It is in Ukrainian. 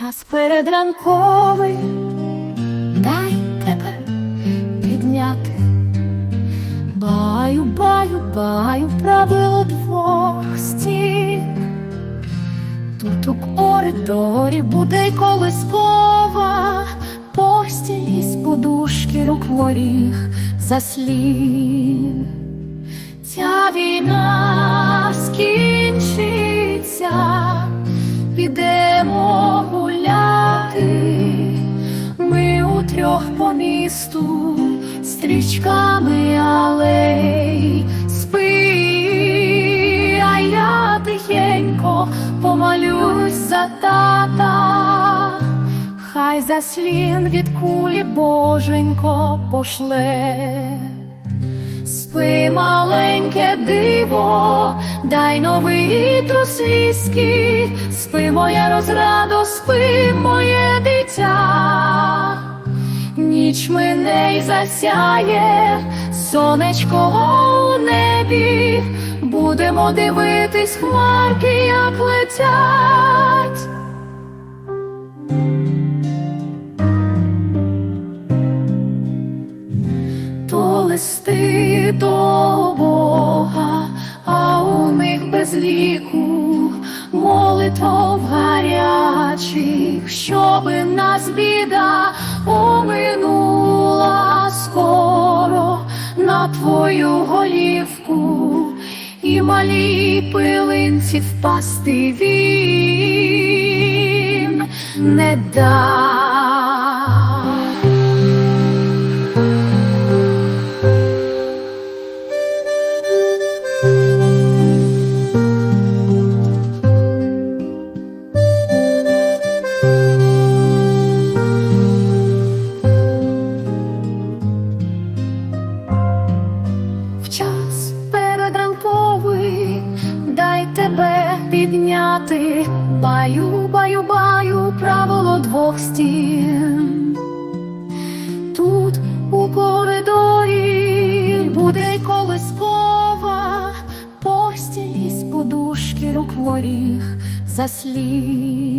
Час передранковий, дай тебе підняти. Баю, баю, баю, правило двох стін. Тут у коридорі буде й колискова, постіль із подушки рук воріг заслін. Ця війна скінчиться, Ми утрьох по місту стрічками алей спи, а я тихенько помолюсь за тата. Хай заслін від кулі боженько пошле. Спи, маленьке диво, дай новий трусліський, спи, моя розрадо, спи, моє дитя, ніч мине й засяє, сонечко у небі, будемо дивитись хмарки, як летять. то листи до Бога, а у них без ліку молитов гарячих, щоби нас біда оминула скоро на твою голівку і малій пилинці впасти він не дасть. Тебе підняти, баю, баю, баю, правило двох стін. Тут у коридорі буде колискова, постіль із подушки рук воріг заслін.